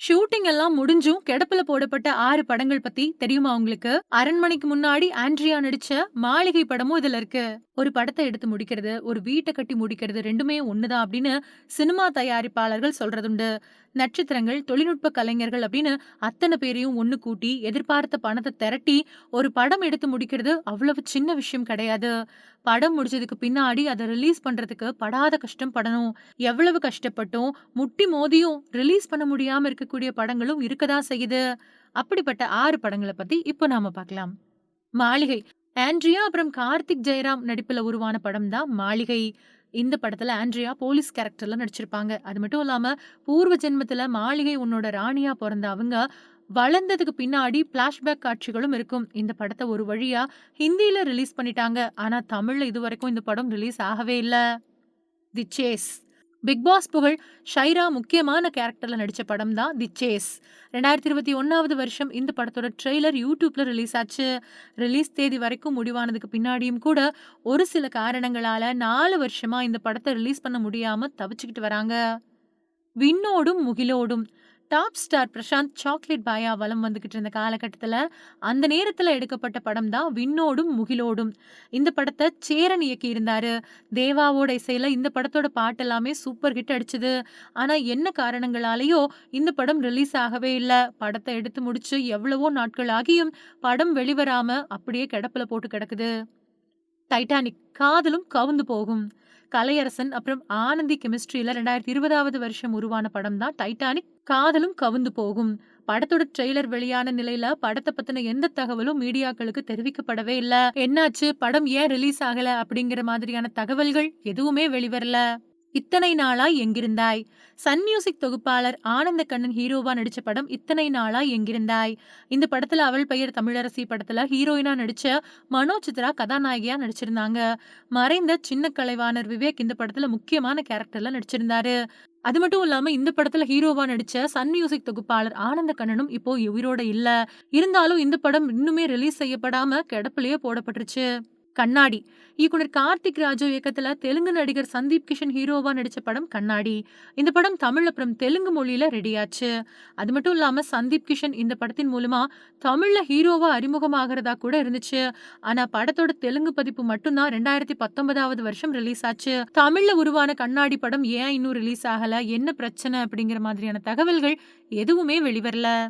Shooting எல்லாம் முடிஞ்சும் கிடப்புல போடப்பட்ட ஆறு படங்கள் பத்தி தெரியுமா உங்களுக்கு? அரண்மனைக்கு முன்னாடி ஆண்ட்ரியா நடிச்ச மாளிகை படமும் இதுல இருக்கு. ஒரு படத்தை எடுத்து முடிக்கிறது ஒரு வீட்டை கட்டி முடிக்கிறது ரெண்டுமே ஒண்ணுதான் அப்படின்னு சினிமா தயாரிப்பாளர்கள் சொல்றதுண்டு. நட்சத்திரங்கள் தொழில்நுட்ப கலைஞர்கள் அப்படின்னு அத்தனை பேரையும் ஒண்ணு கூட்டி எதிர்பார்த்த பணத்தை திரட்டி ஒரு படம் எடுத்து முடிக்கிறது அவ்வளவு சின்ன விஷயம் கிடையாது. படம் முடிச்சதுக்கு பின்னாடி அதை ரிலீஸ் பண்றதுக்கு படாத கஷ்டம் படணும். எவ்வளவு கஷ்டப்பட்டும் முட்டி மோதியும் ரிலீஸ் பண்ண முடியாம இருக்கக்கூடிய படங்களும் இருக்கதான் செய்யுது. அப்படிப்பட்ட ஆறு படங்களை பத்தி இப்போ நாம பார்க்கலாம். மாளிகை. ஆண்ட்ரியா அப்புறம் கார்த்திக் ஜெயராம் நடிப்புல உருவான படம் தான் மாளிகை. இந்த படத்துல ஆண்ட்ரியா போலீஸ் கேரக்டர்ல நடிச்சிருப்பாங்க. அது மட்டும் இல்லாம பூர்வ ஜென்மத்துல மாளிகை உன்னோட ராணியா பிறந்த அவங்க வளர்ந்ததுக்கு பின்னாடி பிளாஷ்பேக் காட்சிகளும் இருக்கும். இந்த படத்தை ஒரு வழியா ஹிந்தியில ரிலீஸ் பண்ணிட்டாங்க. ஆனா தமிழ்ல இது வரைக்கும் இந்த படம் ரிலீஸ் ஆகவே இல்ல. தி சேஸ் பிக் பாஸ் புகழ் ஷைரா முக்கியமான கேரக்டர்ல நடிச்ச படம் தான் தி சேஸ் ரெண்டாயிரத்தி இருபத்தி ஒன்றாவது வருஷம் இந்த படத்தோட ட்ரெய்லர் யூடியூப்ல ரிலீஸ் ஆச்சு. ரிலீஸ் தேதி வரைக்கும் முடிவானதுக்கு பின்னாடியும் கூட ஒரு சில காரணங்களால நாலு வருஷமா இந்த படத்தை ரிலீஸ் பண்ண முடியாம தவிச்சுக்கிட்டு வராங்க. விண்ணோடும் முகிலோடும். டாப் ஸ்டார் பிரசாந்த் சாக்லேட் பாயா வலம் வந்துக்கிட்டு இருந்த காலகட்டத்தில் அந்த நேரத்தில் எடுக்கப்பட்ட படம் தான் விண்ணோடும் முகிலோடும். இந்த படத்தை சேரன் இயக்கியிருந்தார். தேவாவோட இசையில இந்த படத்தோட பாட்டு எல்லாமே சூப்பர் ஹிட் அடிச்சுது. ஆனால் என்ன காரணங்களாலேயோ இந்த படம் ரிலீஸ் ஆகவே இல்லை. படத்தை எடுத்து முடிச்சு எவ்வளவோ நாட்கள் ஆகியும் படம் வெளிவராமல் அப்படியே கிடப்பில் போட்டு கிடக்குது. டைட்டானிக் காதலும் கவுந்து போகும். கலையரசன் அப்புறம் ஆனந்தி கெமிஸ்ட்ரியில ரெண்டாயிரத்தி இருபதாவது வருஷம் உருவான படம் தான் டைட்டானிக் காதலும் கவுந்து போகும். படத்தோட ட்ரெய்லர் வெளியான நிலையில படத்தை பத்தின எந்த தகவலும் மீடியாக்களுக்கு தெரிவிக்கப்படவே இல்ல. என்னாச்சு? படம் ஏன் ரிலீஸ் ஆகல? அப்படிங்கிற மாதிரியான தகவல்கள் எதுவுமே வெளிவரல. இத்தனை நாளாய் எங்கிருந்தாய்? சன் மியூசிக் தொகுப்பாளர் ஆனந்த கண்ணன் ஹீரோவா நடிச்ச படம் இத்தனை நாளாய் எங்கிருந்தாய்? இந்த படத்துல அவள் பெயர் தமிழரசி படத்துல ஹீரோயினா நடிச்ச மனோ சித்ரா கதாநாயகியா நடிச்சிருந்தாங்க. மறைந்த சின்ன கலைவாணர் விவேக் இந்த படத்துல முக்கியமான கேரக்டர்ல நடிச்சிருந்தாரு. அது மட்டும் இல்லாம இந்த படத்துல ஹீரோவா நடிச்ச சன் மியூசிக் தொகுப்பாளர் ஆனந்த கண்ணனும் இப்போ உயிரோட இல்ல. இருந்தாலும் இந்த படம் இன்னுமே ரிலீஸ் செய்யப்படாம கிடப்பிலேயே போடப்பட்டுருச்சு. கண்ணாடி. இயக்குனர் கார்த்திக் ராஜு இயக்கத்துல தெலுங்கு நடிகர் சந்தீப் கிஷன் ஹீரோவா நடிச்ச படம் கண்ணாடி. இந்த படம் தமிழ் அப்புறம் தெலுங்கு மொழியில ரெடியாச்சு அது மட்டும் இல்லாம சந்தீப் கிஷன் இந்த படத்தின் மூலமா தமிழ்ல ஹீரோவா அறிமுகமாகிறதா கூட இருந்துச்சு. ஆனா படத்தோட தெலுங்கு பதிப்பு மட்டும்தான் ரெண்டாயிரத்தி பத்தொன்பதாவது வருஷம் ரிலீஸ் ஆச்சு. தமிழ்ல உருவான கண்ணாடி படம் ஏன் இன்னும் ரிலீஸ் ஆகல? என்ன பிரச்சனை? அப்படிங்கிற மாதிரியான தகவல்கள் எதுவுமே வெளிவரல.